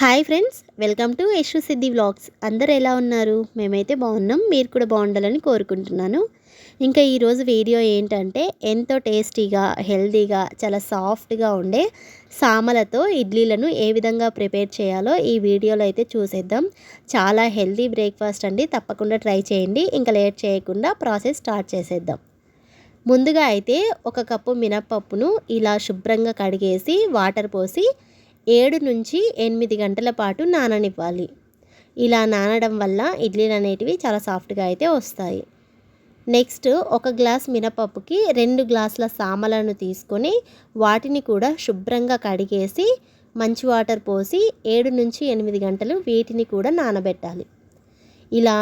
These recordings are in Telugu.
Hi friends welcome to Yashu Siddhi vlogs. అందరు ఎలా ఉన్నారు? మేమైతే బాగున్నాం మీరు కూడా బాగుండాలని కోరుకుంటున్నాను. ఇంకా ఈరోజు వీడియో ఏంటంటే ఎంతో టేస్టీగా హెల్తీగా చాలా సాఫ్ట్గా ఉండే సామలతో ఇడ్లీలను ఏ విధంగా ప్రిపేర్ చేయాలో ఈ వీడియోలో అయితే చూసేద్దాం. చాలా హెల్తీ బ్రేక్ఫాస్ట్ అండి తప్పకుండా ట్రై చేయండి. ఇంకా లేట్ చేయకుండా ప్రాసెస్ స్టార్ట్ చేసేద్దాం. ముందుగా అయితే ఒక కప్పు మినప్పప్పును ఇలా శుభ్రంగా కడిగేసి వాటర్ పోసి ఏడు నుంచి ఎనిమిది గంటల పాటు నాననివ్వాలి. ఇలా నానడం వల్ల ఇడ్లీలు అనేటివి చాలా సాఫ్ట్గా అయితే వస్తాయి. నెక్స్ట్ ఒక గ్లాస్ మినపప్పుకి రెండు గ్లాసుల సామలను తీసుకొని వాటిని కూడా శుభ్రంగా కడిగేసి మంచి వాటర్ పోసి ఏడు నుంచి ఎనిమిది గంటలు వీటిని కూడా నానబెట్టాలి. ఇలా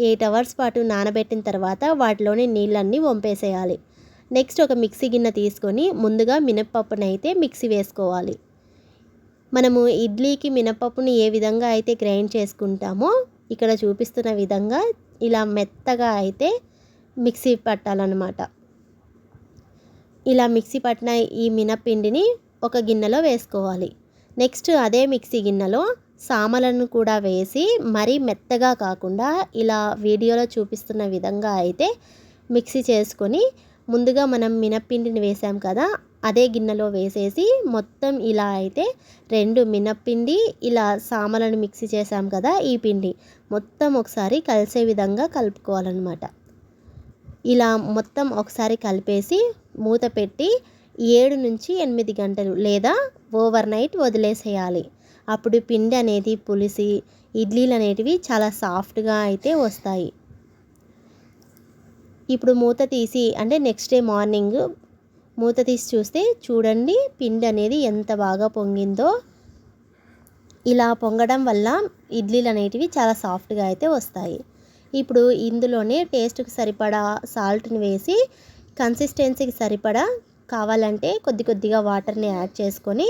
ఎయిట్ అవర్స్ పాటు నానబెట్టిన తర్వాత వాటిలోని నీళ్ళన్నీ వంపేసేయాలి. నెక్స్ట్ ఒక మిక్సీ గిన్నె తీసుకొని ముందుగా మినపప్పునైతే మిక్సీ వేసుకోవాలి. మనము ఇడ్లీకి మినపప్పుని ఏ విధంగా అయితే గ్రైండ్ చేసుకుంటామో ఇక్కడ చూపిస్తున్న విధంగా ఇలా మెత్తగా అయితే మిక్సీ పట్టాలన్నమాట. ఇలా మిక్సీ పట్టిన ఈ మినపిండిని ఒక గిన్నెలో వేసుకోవాలి. నెక్స్ట్ అదే మిక్సీ గిన్నెలో సామలను కూడా వేసి మరీ మెత్తగా కాకుండా ఇలా వీడియోలో చూపిస్తున్న విధంగా అయితే మిక్సీ చేసుకొని ముందుగా మనం మినపిండిని వేసాం కదా అదే గిన్నెలో వేసేసి మొత్తం ఇలా అయితే రెండు మినప్పిండి ఇలా సామలను మిక్సీ చేసాం కదా ఈ పిండి మొత్తం ఒకసారి కలిసే విధంగా కలుపుకోవాలన్నమాట. ఇలా మొత్తం ఒకసారి కలిపేసి మూత పెట్టి ఏడు నుంచి ఎనిమిది గంటలు లేదా ఓవర్ నైట్ వదిలేసేయాలి. అప్పుడు పిండి అనేది పులిసి ఇడ్లీలు అనేటివి చాలా సాఫ్ట్గా అయితే వస్తాయి. ఇప్పుడు మూత తీసి అంటే నెక్స్ట్ డే మార్నింగ్ మూత తీసి చూస్తే చూడండి పిండి అనేది ఎంత బాగా పొంగిందో. ఇలా పొంగడం వల్ల ఇడ్లీలు అనేటివి చాలా సాఫ్ట్గా అయితే వస్తాయి. ఇప్పుడు ఇందులోనే టేస్ట్కి సరిపడా సాల్ట్ని వేసి కన్సిస్టెన్సీకి సరిపడా కావాలంటే కొద్ది కొద్దిగా వాటర్ని యాడ్ చేసుకొని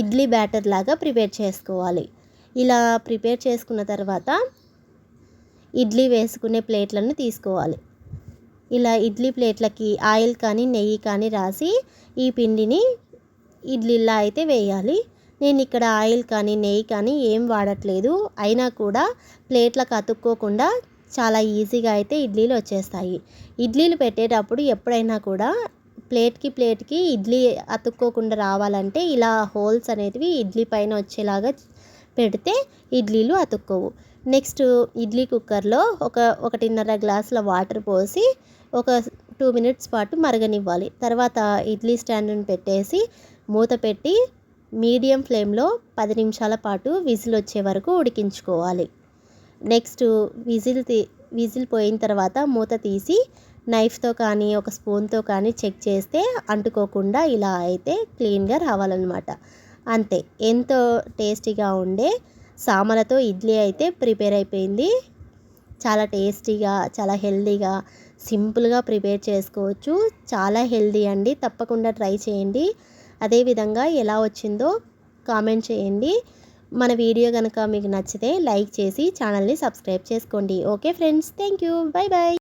ఇడ్లీ బ్యాటర్ లాగా ప్రిపేర్ చేసుకోవాలి. ఇలా ప్రిపేర్ చేసుకున్న తర్వాత ఇడ్లీ వేసుకునే ప్లేట్లను తీసుకోవాలి. ఇలా ఇడ్లీ ప్లేట్లకి ఆయిల్ కానీ నెయ్యి కానీ రాసి ఈ పిండిని ఇడ్లీలా అయితే వేయాలి. నేను ఇక్కడ ఆయిల్ కానీ నెయ్యి కానీ ఏం వాడట్లేదు. అయినా కూడా ప్లేట్లకు అతుక్కోకుండా చాలా ఈజీగా అయితే ఇడ్లీలు వచ్చేస్తాయి. ఇడ్లీలు పెట్టేటప్పుడు ఎప్పుడైనా కూడా ప్లేట్కి ప్లేట్కి ఇడ్లీ అతుక్కోకుండా రావాలంటే ఇలా హోల్స్ అనేటివి ఇడ్లీ పైన వచ్చేలాగా పెడితే ఇడ్లీలు అతుక్కోవు. నెక్స్ట్ ఇడ్లీ కుక్కర్లో ఒక ఒకటిన్నర గ్లాసుల వాటర్ పోసి ఒక టూ మినిట్స్ పాటు మరగనివ్వాలి. తర్వాత ఇడ్లీ స్టాండ్ని పెట్టేసి మూత పెట్టి మీడియం ఫ్లేమ్లో పది నిమిషాల పాటు విజిల్ వచ్చే వరకు ఉడికించుకోవాలి. నెక్స్ట్ విజిల్ తీ విజిల్ పోయిన తర్వాత మూత తీసి నైఫ్తో కానీ ఒక స్పూన్తో కానీ చెక్ చేస్తే అంటుకోకుండా ఇలా అయితే క్లీన్గా రావాలన్నమాట. అంతే. ఎంతో టేస్టీగా ఉండే సామలతో ఇడ్లీ అయితే ప్రిపేర్ అయిపోయింది. చాలా టేస్టీగా చాలా హెల్దీగా సింపుల్గా ప్రిపేర్ చేసుకోవచ్చు. చాలా హెల్దీ అండి. తప్పకుండా ట్రై చేయండి. అదేవిధంగా ఎలా వచ్చిందో కామెంట్ చేయండి. మన వీడియో కనుక మీకు నచ్చితే లైక్ చేసి ఛానల్ని సబ్స్క్రైబ్ చేసుకోండి. Okay friends thank you. Bye bye